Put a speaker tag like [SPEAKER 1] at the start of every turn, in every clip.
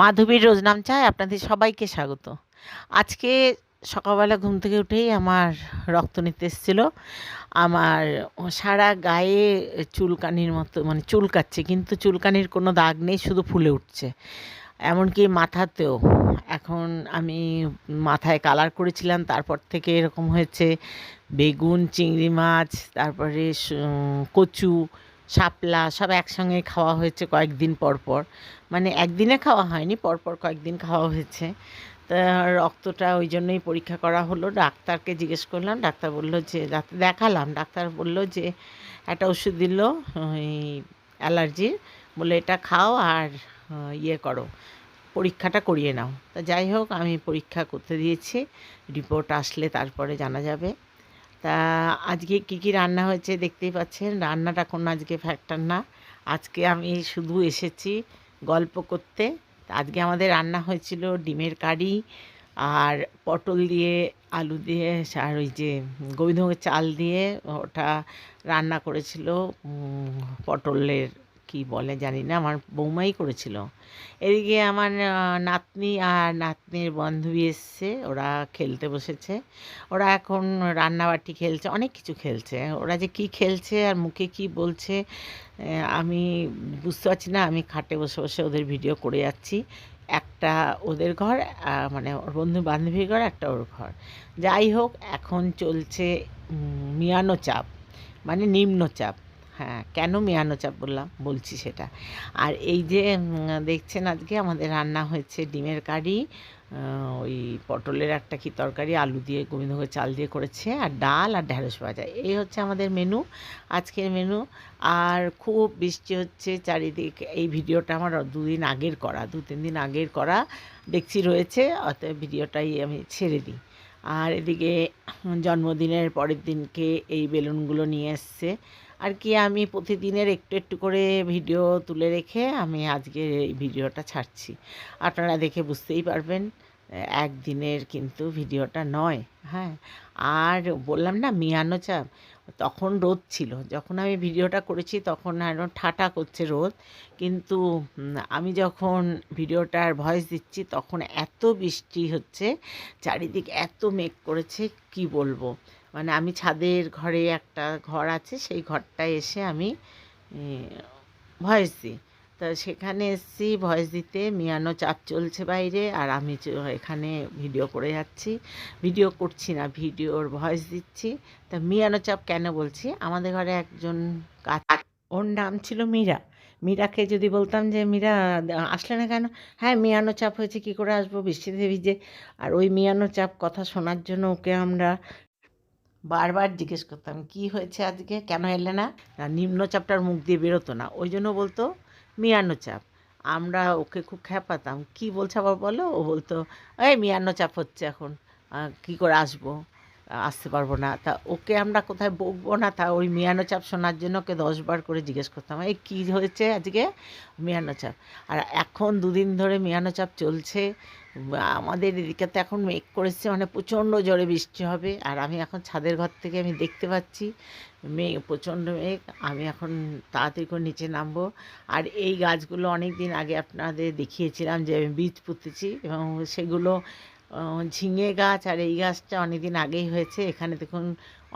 [SPEAKER 1] মাধবীর রোজনাম চায়, আপনাদের সবাইকে স্বাগত। আজকে সকালবেলা ঘুম থেকে উঠেই আমার রক্ত নিতে এসেছিল। আমার সারা গায়ে চুলকানির মতো মানে চুলকাচ্ছে, কিন্তু চুলকানির কোনো দাগ নেই, শুধু ফুলে উঠছে। এমনকি মাথাতেও। এখন আমি মাথায় কালার করেছিলাম, তারপর থেকে এরকম হয়েছে। বেগুন, চিংড়ি মাছ, তারপরে কচু শাপলা সব একসঙ্গে খাওয়া হয়েছে কয়েকদিন পর পর। মানে একদিনে খাওয়া হয়নি পরপর কয়েকদিন খাওয়া হয়েছে। তা রক্তটা ওই জন্যই পরীক্ষা করা হলো। ডাক্তারকে জিজ্ঞেস করলাম, ডাক্তার বলল যে, ডাক্তার দেখালাম, ডাক্তার বলল যে, একটা ওষুধ দিল, ওই অ্যালার্জির, বলে এটা খাও আর ইয়ে করো, পরীক্ষাটা করিয়ে নাও। তা যাই হোক, আমি পরীক্ষা করতে দিয়েছি, রিপোর্ট আসলে তারপরে জানা যাবে। তা আজকে কি কি রান্না হয়েছে দেখতেই পাচ্ছেন। রান্নাটা কোনো আজকে ফ্যাক্টর না। আজকে আমি শুধু এসেছি গল্প করতে। আজকে আমাদের রান্না হয়েছিল ডিমের কারি আর পটল দিয়ে আলু দিয়ে আর ওই যে গোবিন্দভোগের চাল দিয়ে ওটা রান্না করেছিল পটলের কি বলে জানি না, আমার বৌমাই করেছিল। এদিকে আমার নাতনি আর নাতনির বান্ধবী এসছে, ওরা খেলতে বসেছে। ওরা এখন রান্নাবাটি খেলছে, অনেক কিছু খেলছে। ওরা যে কি খেলছে আর মুখে কি বলছে আমি বুঝতে পারছি না। আমি খাটে বসে বসে ওদের ভিডিও করে যাচ্ছি। একটা ওদের ঘর মানে ওর বন্ধু বান্ধবীর ঘর, একটা ওর ঘর। যাই হোক, এখন চলছে মিয়ানো চাপ মানে নিম্নচাপ হ্যাঁ কেন মেয়ানো চাপ বললাম? বলছি সেটা। আর এই যে দেখছেন আজকে আমাদের রান্না হয়েছে ডিমের কারি ওই পটলের একটা কি তরকারি, আলু দিয়ে গোবিন্দভোগের চাল দিয়ে করেছে, আর ডাল আর ঢ্যাঁড়স ভাজা। এই হচ্ছে আমাদের মেনু, আজকের মেনু। আর খুব বৃষ্টি হচ্ছে চারিদিক। এই ভিডিওটা আমার দুদিন আগের করা, দু তিন দিন আগের করা দেখছি রয়েছে, অতএব ভিডিওটাই আমি ছেড়ে দিই। আর এদিকে জন্মদিনের পরের দিনকে এই বেলুনগুলো নিয়ে এসছে। আর কি আমি প্রতিদিনের একটু একটু করে ভিডিও তুলে রেখে আমি আজকে এই ভিডিওটা ছাড়ছি। আপনারা দেখে বুঝতেই পারবেন, একদিনের কিন্তু ভিডিওটা নয় হ্যাঁ। আর বললাম না, মিয়ানো চাপ তখন রোদ ছিল। যখন আমি ভিডিওটা করেছি তখন আরও ঠাটা করছে রোদ। কিন্তু আমি যখন ভিডিওটার ভয়েস দিচ্ছি তখন এত বৃষ্টি হচ্ছে, চারিদিক এত মেঘ করেছে, কি বলব? মানে আমি ছাদের ঘরে একটা ঘর আছে, সেই ঘরটায় এসে আমি ভয়েস দিই। তা সেখানে এসেছি, ভয়েস দিতে, মিয়ানো চাপ চলছে বাইরে আর আমি এখানে ভিডিও করে যাচ্ছি। ভিডিও করছি না, ভিডিওর ভয়েস দিচ্ছি। তা মিয়ানো চাপ কেন বলছি? আমাদের ঘরে একজন কাজ ওর নাম ছিল মীরা। মীরাকে যদি বলতাম যে, মীরা, আসলে না কেন? হ্যাঁ মিয়ানো চাপ হয়েছে, কি করে আসব? বৃষ্টিতে ভিজে। আর ওই মিয়ানো চাপ কথা শোনার জন্য ওকে আমরা বারবার জিজ্ঞেস করতাম, কি হয়েছে আজকে? কেন এলে না? নিম্নচাপটার মুখ দিয়ে বেরোতো না। ওই জন্য বলতো মিয়ানো চাপ। আমরা ওকে খুব খ্যাপাতাম। কি বলছে আবার বলো? ও বলতো, এই মিয়ান্ন চাপ হচ্ছে এখন। কি করে আসব? আসতে পারব না। তা ওকে আমরা কোথায় বকবো না? তা ওই মিয়ানো চাপ শোনার জন্য ওকে দশবার করে জিজ্ঞেস করতাম এই কী হয়েছে আজকে মিয়ানো চাপ? আর এখন দুদিন ধরে মিয়ানো চাপ চলছে। আমাদের এদিকে তো এখন মেঘ করেছে মানে প্রচণ্ড জোরে বৃষ্টি হবে। আর আমি এখন ছাদের ঘর থেকে আমি দেখতে পাচ্ছি মেঘ, প্রচণ্ড মেঘ। আমি এখন তাড়াতাড়ি করে নিচে নামবো। আর এই গাছগুলো অনেক দিন আগে আপনাদের দেখিয়েছিলাম যে আমি বীজ পুঁতেছি এবং সেগুলো ঝিঙে গাছ আর এই গাছটা অনেক দিন আগেই হয়েছে। এখানে দেখুন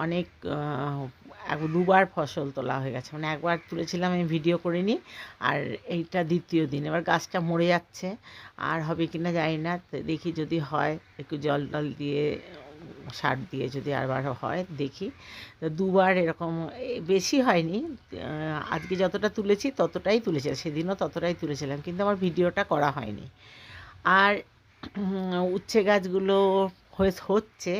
[SPEAKER 1] অনেক দুবার ফসল তোলা হয়ে গেছে। মানে একবার তুলেছিলাম, আমি ভিডিও করিনি। আর এইটা দ্বিতীয় দিন। এবার গাছটা মরে যাচ্ছে। আর হবে কি না জানি না। দেখি যদি হয়, একটু জল টল দিয়ে, সার দিয়ে যদি আবার হয়, দেখি। দুবার এরকম বেশি হয়নি। আজকে যতটা তুলেছি ততটাই তুলেছিলাম সেদিনও ততটাই তুলেছিলাম। কিন্তু আমার ভিডিওটা করা হয়নি। আর উচ্ছে গাছগুলো হচ্ছে।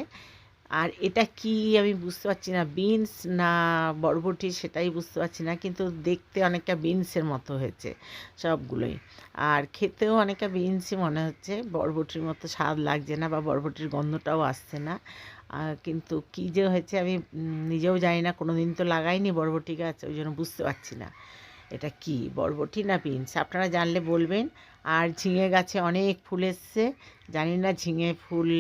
[SPEAKER 1] আর এটা কি আমি বুঝতে পারছি না, বিনস না বরবটি সেটাই বুঝতে পারছি না, কিন্তু দেখতে অনেকটা বিনসের মতো হয়েছে সবগুলোই। আর খেতেও অনেকটা বিনসই মনে হচ্ছে, বরবটির মতো স্বাদ লাগছে না বা বরবটির গন্ধটাও আসছে না। কিন্তু কী যে হয়েছে আমি নিজেও জানি না কোনো দিন তো লাগাইনি বরবটি গাছ, ওই জন্য বুঝতে পারছি না। এটা কি? বরবটি না বিনস? আপনারা জানলে বলবেন। আর ঝিঙে গাছে অনেক ফুল এসছে। জানি না ঝিঙে ফুল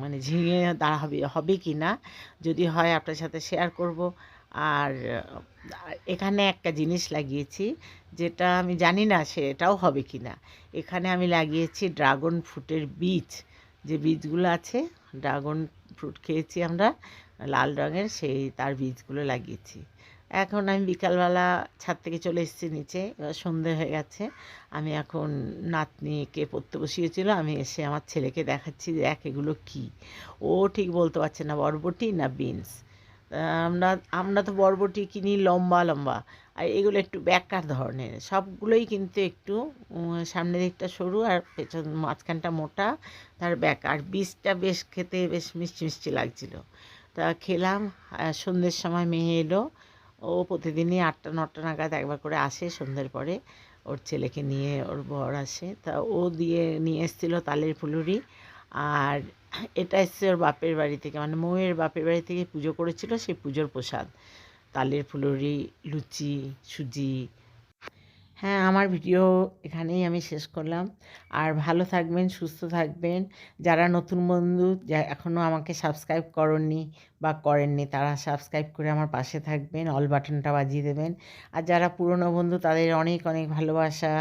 [SPEAKER 1] মানে ঝিঙে দাঁড়া হবে হবে কি না? যদি হয় আপনার সাথে শেয়ার করব। আর এখানে একটা জিনিস লাগিয়েছি, যেটা আমি জানি না সেটাও হবে কি না। এখানে আমি লাগিয়েছি ড্রাগন ফ্রুটের বীজ। যে বীজগুলো আছে, ড্রাগন ফ্রুট খেয়েছি আমরা, লাল রঙের, সেই তার বীজগুলো লাগিয়েছি। এখন আমি বিকালবেলা ছাদ থেকে চলে এসেছি নিচে, এবার সন্ধে হয়ে গেছে। আমি এখন নাতনিকে পড়তে বসিয়েছিল, আমি এসে আমার ছেলেকে দেখাচ্ছি যে এক এগুলো কী। ও ঠিক বলতে পারছে না বরবটি না বিনস। আমরা আমরা তো বরবটি কিনি লম্বা লম্বা। আর এগুলো একটু ব্যাকার ধরনের। সবগুলোই কিন্তু একটু সামনের দিকটা সরু আর পেছন, মাঝখানটা মোটা। তার ব্যাক আর বীজটা বেশ খেতে বেশ মিষ্টি মিষ্টি লাগছিল। তা খেলাম সন্ধ্যের সময় মেয়ে এলো। ও প্রতিদিনই আটটা, নটা নাগাদ একবার করে আসে সন্ধ্যের পরে। ওর ছেলেকে নিয়ে ওর বর আসে। তা ও দিয়ে নিয়ে এসেছিল তালের ফুলুরি। আর এটা এসছে ওর বাপের বাড়ি থেকে। মানে মৌয়ের বাপের বাড়ি থেকে পুজো করেছিল সেই পুজোর প্রসাদ। তালের ফুলুরি, লুচি, সুজি হ্যাঁ আমার ভিডিও এখানেই আমি শেষ করলাম। আর ভালো থাকবেন, সুস্থ থাকবেন। যারা নতুন বন্ধু, যা এখনও আমাকে সাবস্ক্রাইব করনি বা করেননি, তারা সাবস্ক্রাইব করে আমার পাশে থাকবেন অল বাটনটা বাজিয়ে দেবেন। আর যারা পুরনো বন্ধু, তাদের অনেক অনেক ভালোবাসা,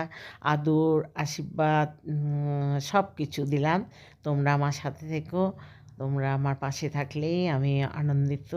[SPEAKER 1] আদর, আশীর্বাদ সব কিছু দিলাম। তোমরা আমার সাথে থেকো, তোমরা আমার পাশে থাকলেই আমি আনন্দিত।